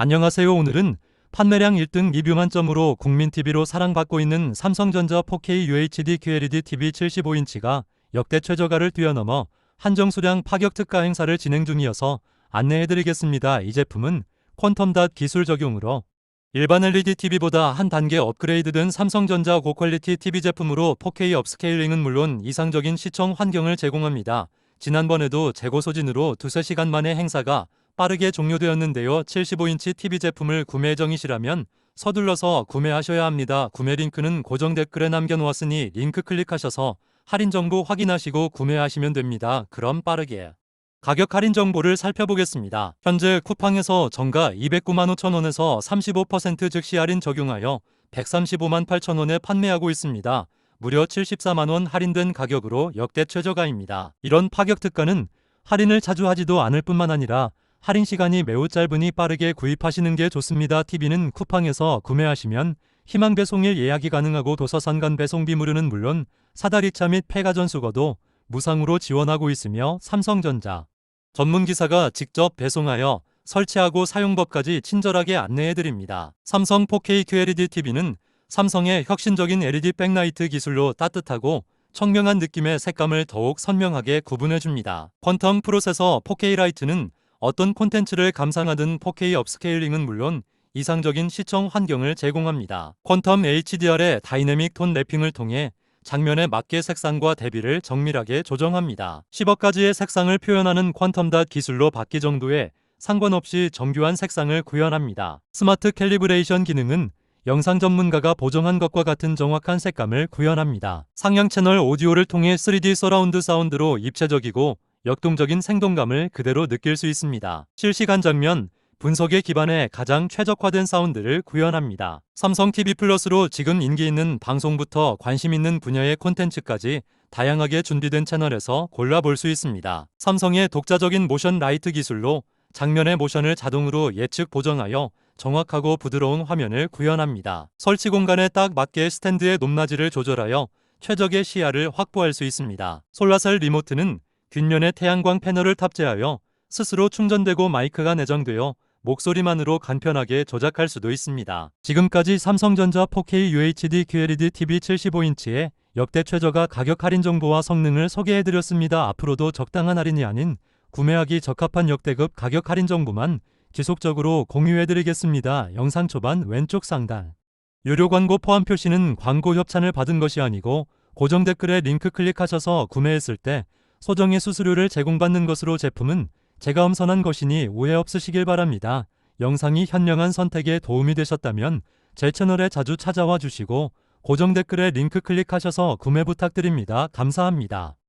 안녕하세요. 오늘은 판매량 1등 리뷰 만점으로 국민TV로 사랑받고 있는 삼성전자 4K UHD QLED TV 75인치가 역대 최저가를 뛰어넘어 한정 수량 파격 특가 행사를 진행 중이어서 안내해드리겠습니다. 이 제품은 퀀텀닷 기술 적용으로 일반 LED TV보다 한 단계 업그레이드된 삼성전자 고퀄리티 TV 제품으로 4K 업스케일링은 물론 이상적인 시청 환경을 제공합니다. 지난번에도 재고 소진으로 두세 시간 만에 행사가 빠르게 종료되었는데요. 75인치 TV 제품을 구매 정이시라면 서둘러서 구매하셔야 합니다. 구매 링크는 고정 댓글에 남겨놓았으니 링크 클릭하셔서 할인 정보 확인하시고 구매하시면 됩니다. 그럼 빠르게 가격 할인 정보를 살펴보겠습니다. 현재 쿠팡에서 정가 209만 5천 원에서 35% 즉시 할인 적용하여 135만 8천 원에 판매하고 있습니다. 무려 74만 원 할인된 가격으로 역대 최저가입니다. 이런 파격 특가는 할인을 자주 하지도 않을 뿐만 아니라 할인 시간이 매우 짧으니 빠르게 구입하시는 게 좋습니다. TV는 쿠팡에서 구매하시면 희망 배송일 예약이 가능하고 도서산간 배송비 무료는 물론 사다리차 및 폐가전 수거도 무상으로 지원하고 있으며 삼성전자 전문 기사가 직접 배송하여 설치하고 사용법까지 친절하게 안내해 드립니다. 삼성 4K QLED TV는 삼성의 혁신적인 LED 백라이트 기술로 따뜻하고 청명한 느낌의 색감을 더욱 선명하게 구분해 줍니다. 퀀텀 프로세서 4K 라이트는 어떤 콘텐츠를 감상하든 4K 업스케일링은 물론 이상적인 시청 환경을 제공합니다. 퀀텀 HDR의 다이내믹 톤 랩핑을 통해 장면에 맞게 색상과 대비를 정밀하게 조정합니다. 10억 가지의 색상을 표현하는 퀀텀 닷 기술로 받기 정도에 상관없이 정교한 색상을 구현합니다. 스마트 캘리브레이션 기능은 영상 전문가가 보정한 것과 같은 정확한 색감을 구현합니다. 상향 채널 오디오를 통해 3D 서라운드 사운드로 입체적이고 역동적인 생동감을 그대로 느낄 수 있습니다. 실시간 장면, 분석에 기반해 가장 최적화된 사운드를 구현합니다. 삼성 TV 플러스로 지금 인기 있는 방송부터 관심 있는 분야의 콘텐츠까지 다양하게 준비된 채널에서 골라볼 수 있습니다. 삼성의 독자적인 모션 라이트 기술로 장면의 모션을 자동으로 예측 보정하여 정확하고 부드러운 화면을 구현합니다. 설치 공간에 딱 맞게 스탠드의 높낮이를 조절하여 최적의 시야를 확보할 수 있습니다. 솔라셀 리모트는 뒷면에 태양광 패널을 탑재하여 스스로 충전되고 마이크가 내장되어 목소리만으로 간편하게 조작할 수도 있습니다. 지금까지 삼성전자 4K UHD QLED TV 75인치의 역대 최저가 가격 할인 정보와 성능을 소개해드렸습니다. 앞으로도 적당한 할인이 아닌 구매하기 적합한 역대급 가격 할인 정보만 지속적으로 공유해드리겠습니다. 영상 초반 왼쪽 상단 유료 광고 포함 표시는 광고 협찬을 받은 것이 아니고 고정 댓글에 링크 클릭하셔서 구매했을 때 소정의 수수료를 제공받는 것으로 제품은 제가 엄선한 것이니 오해 없으시길 바랍니다. 영상이 현명한 선택에 도움이 되셨다면 제 채널에 자주 찾아와 주시고 고정 댓글에 링크 클릭하셔서 구매 부탁드립니다. 감사합니다.